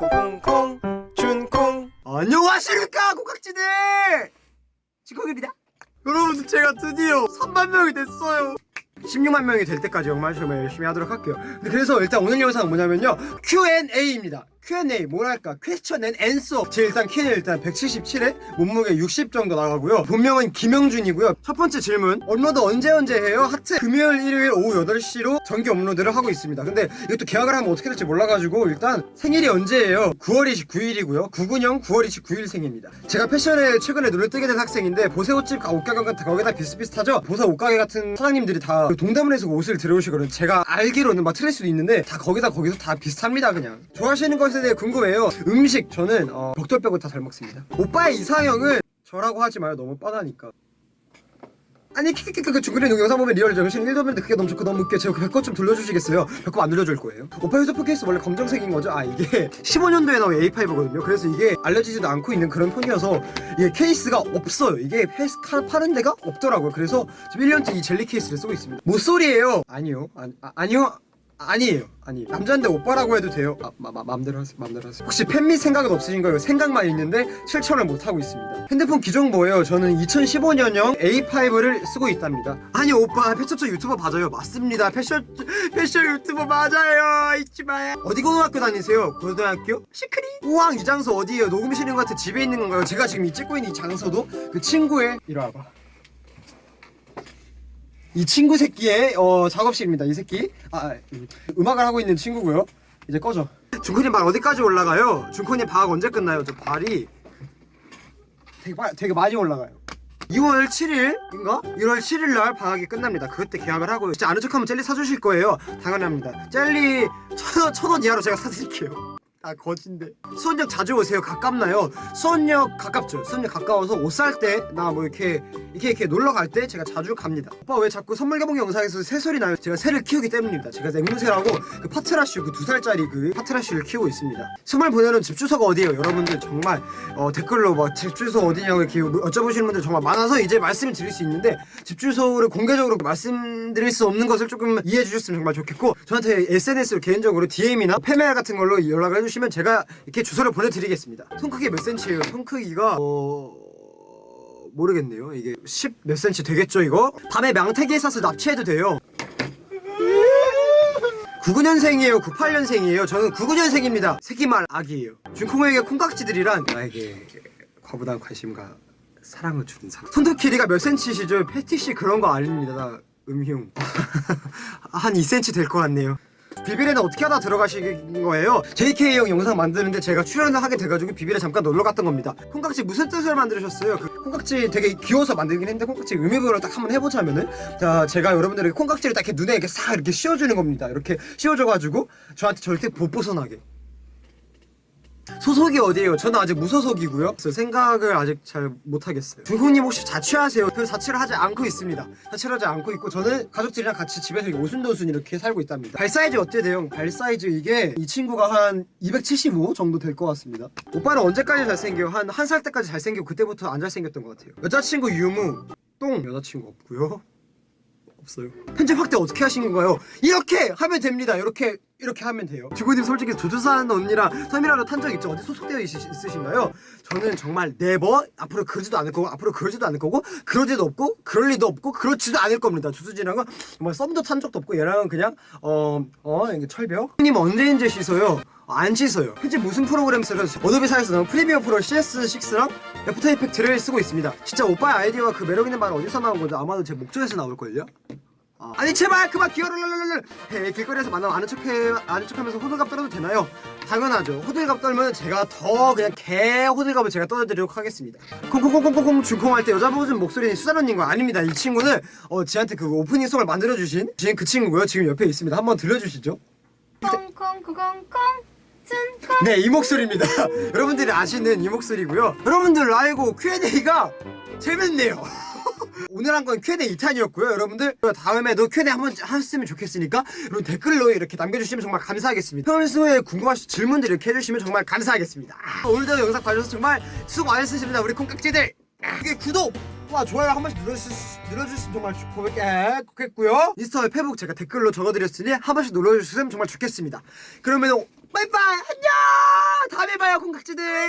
콩콩콩콩 준콩 안녕하십니까 고각지들! 지콩입니다. 여러분들 제가 드디어 3만 명이 됐어요. 16만 명이 될 때까지 정말 정말 열심히 하도록 할게요. 그래서 일단 오늘 영상은 뭐냐면요. Q&A입니다 Q&A 뭐랄까 퀘스천 앤 앤서 제 일단 키는 일단 177에 몸무게 60 정도 나가고요. 본명은 김영준이고요. 첫 번째 질문. 업로드 언제 언제 해요? 하트 금요일 일요일 오후 8시로 정기 업로드를 하고 있습니다. 근데 이것도 계약을 하면 어떻게 될지 몰라가지고 일단 생일이 언제예요? 9월 29일이고요. 99년 9월 29일 생입니다. 제가 패션에 최근에 눈을 뜨게 된 학생인데 보세 옷집 옷가게 같은 거기 다 비슷비슷하죠? 보세 옷가게 같은 사장님들이 다 동대문에서 그 옷을 들어오시거든요. 제가 알기로는 막 틀릴 수도 있는데 다 거기다 거기서 다 비슷합니다 그냥. 좋아하시는 것에 대해 궁금해요. 음식 저는 어, 벽돌 빼고 다 잘 먹습니다. 오빠의 이상형은 저라고 하지 마요. 너무 뻔하니까. 아니 키키키 그 중간에 영상 보면 리얼 정신 1도 없는데 그게 너무 좋고 너무 웃겨. 제가 그 배꼽 좀 돌려주시겠어요? 배꼽 안 돌려줄 거예요. 오빠 휴대폰 케이스 원래 검정색인 거죠? 아 이게 15년도에 나온 A5거든요. 그래서 이게 알려지지도 않고 있는 그런 폰이어서 이게 케이스가 없어요. 이게 카 파는 데가 없더라고요. 그래서 지금 1년째 이 젤리 케이스를 쓰고 있습니다. 모쏠이에요. 아니요. 아, 아, 아니요 아니에요 아니 남자인데 오빠라고 해도 돼요 아, 마, 마, 마음대로 하세요 마음대로 하세요 혹시 팬미 생각은 없으신 거예요? 생각만 있는데 실천을 못 하고 있습니다 핸드폰 기종 뭐예요? 저는 2015년형 A5를 쓰고 있답니다 아니 오빠 패션처 유튜버 맞아요 맞습니다 패션 패션 유튜버 맞아요 잊지 마요 어디 고등학교 다니세요? 고등학교? 시크리? 우왕 이 장소 어디예요? 녹음실인 것 같아 집에 있는 건가요? 제가 지금 이 찍고 있는 이 장소도 그 친구의 이리 와봐 이 친구 새끼의 어, 작업실입니다. 이 새끼. 아, 음, 음악을 하고 있는 친구고요. 이제 꺼져. 준코님 발 어디까지 올라가요? 준코님 방학 언제 끝나요? 저 발이 되게, 빠- 되게 많이 올라가요. 2월 7일인가? 1월 7일 날 방학이 끝납니다. 그때 계약을 하고요. 진짜 아는 척하면 젤리 사주실 거예요. 당연합니다. 젤리 천 원, 이하로 제가 사드릴게요. 아 거진데 수원역 자주 오세요 가깝나요? 수원역 가깝죠 수원역 가까워서 옷 살 때 나 뭐 이렇게 이렇게 이렇게 놀러 갈 때 제가 자주 갑니다 오빠 왜 자꾸 선물 개봉 영상에서 새소리 나요? 제가 새를 키우기 때문입니다 제가 앵무새라고 그 파트라슈 그 두 살짜리 그 파트라슈를 키우고 있습니다 선물 보내는 집 주소가 어디예요? 여러분들 정말 어, 댓글로 막 집 주소 어디냐고 이렇게 여쭤보시는 분들 정말 많아서 이제 말씀을 드릴 수 있는데 집 주소를 공개적으로 말씀드릴 수 없는 것을 조금 이해해 주셨으면 정말 좋겠고 저한테 SNS로 개인적으로 DM이나 페메일 같은 걸로 연락을 해 주시면 제가 이렇게 주소를 보내드리겠습니다. 손 크기 몇 센치예요? 손 크기가 어... 모르겠네요. 이게 10몇 센치 되겠죠 이거? 밤에 명태기에 싸서 납치해도 돼요. 99년생이에요. 98년생이에요. 저는 99년생입니다. 새끼말 아기예요. 준콩에게 콩깍지들이란 나에게 과부단 관심과 사랑을 주는 사람. 손톱 길이가 몇 센치시죠? 패티시 그런 거 아닙니다. 나 음흉. 한 2cm 될 것 같네요 비빌에는 어떻게 하다 들어가신 거예요? JK형 영상 만드는데 제가 출연을 하게 돼가지고 비빌에 잠깐 놀러 갔던 겁니다. 콩깍지 무슨 뜻으로 만드셨어요? 그 콩깍지 되게 귀여워서 만들긴 했는데 콩깍지 의미부여를 딱 한번 해보자면은 자 제가 여러분들에게 콩깍지를 딱 이렇게 눈에 이렇게 싹 이렇게 씌워주는 겁니다. 이렇게 씌워줘가지고 저한테 절대 못 벗어나게. 소속이 어디예요? 저는 아직 무소속이고요. 그래서 생각을 아직 잘 못하겠어요. 중국님 혹시 자취하세요? 그 자취를 하지 않고 있습니다. 자취를 하지 않고 있고 저는 가족들이랑 같이 집에서 오순도순 이렇게 살고 있답니다. 발 사이즈 어때요, 돼요? 발 사이즈 이게 이 친구가 한 275 정도 될 것 같습니다. 오빠는 언제까지 잘생겨요? 한 한 살 때까지 잘생기고 그때부터 안 잘생겼던 것 같아요. 여자친구 유무 똥 여자친구 없고요. 없어요. 편집 확대 어떻게 하신 건가요? 이렇게 하면 됩니다. 이렇게 이렇게 하면 돼요. 주구님 솔직히 조주사는 언니랑 섬이라도 탄적 있죠? 어디 소속되어 있, 있으신가요? 저는 정말 네버 앞으로 그러지도 않을 거고 앞으로 그러지도 않을 거고 그러지도 없고 그럴 리도 없고 그렇지도 않을 겁니다. 주수진랑은 정말 썸도 탄 적도 없고 얘랑은 그냥 어어 이게 철벽. 님 언제 이제 씻어요? 안 씻어요. 현재 무슨 프로그램 쓰요 어도비사에서 나온 프리미어 프로 CS6랑 애프터 이펙트를 쓰고 있습니다. 진짜 오빠의 아이디어가 그 매력 있는 말 어디서 나온 거죠? 아마도 제 목적에서 나올걸요? 아, 아니 제발 그만 기어를를를를 해 길거리에서 만나면 아는 척해 아는 척하면서 호들갑 떨어도 되나요? 당연하죠. 호들갑 떨면 제가 더 그냥 개 호들갑을 제가 떨어드리도록 하겠습니다. 콩콩콩콩콩콩 중콩할 때 여자 보는 목소리는 수잔 언니인 거 아닙니다. 이 친구는 어 지한테 그 오프닝 송을 만들어 주신 지금 그 친구고요. 지금 옆에 있습니다. 한번 들려주시죠. 콩콩콩콩콩 네, 이 목소리입니다. 여러분들이 아시는 이 목소리고요. 여러분들 알고 Q&A가 재밌네요. 오늘 한 건 Q&A 2탄이었고요. 여러분들 다음에도 Q&A 한번 하셨으면 좋겠으니까 여러분 댓글로 이렇게 남겨주시면 정말 감사하겠습니다. 평소에 궁금하신 질문들 이렇게 해주시면 정말 감사하겠습니다. 아, 오늘도 영상 봐주셔서 정말 수고 많으셨습니다. 우리 콩깍지들. 아, 이게 구독과 좋아요 한 번씩 눌러주시, 눌러주시면 정말 좋- 좋겠고요. 인스타, 페북 제가 댓글로 적어드렸으니 한 번씩 눌러주시면 정말 좋겠습니다. 그러면 빠이빠이 안녕. 콩콩 각지들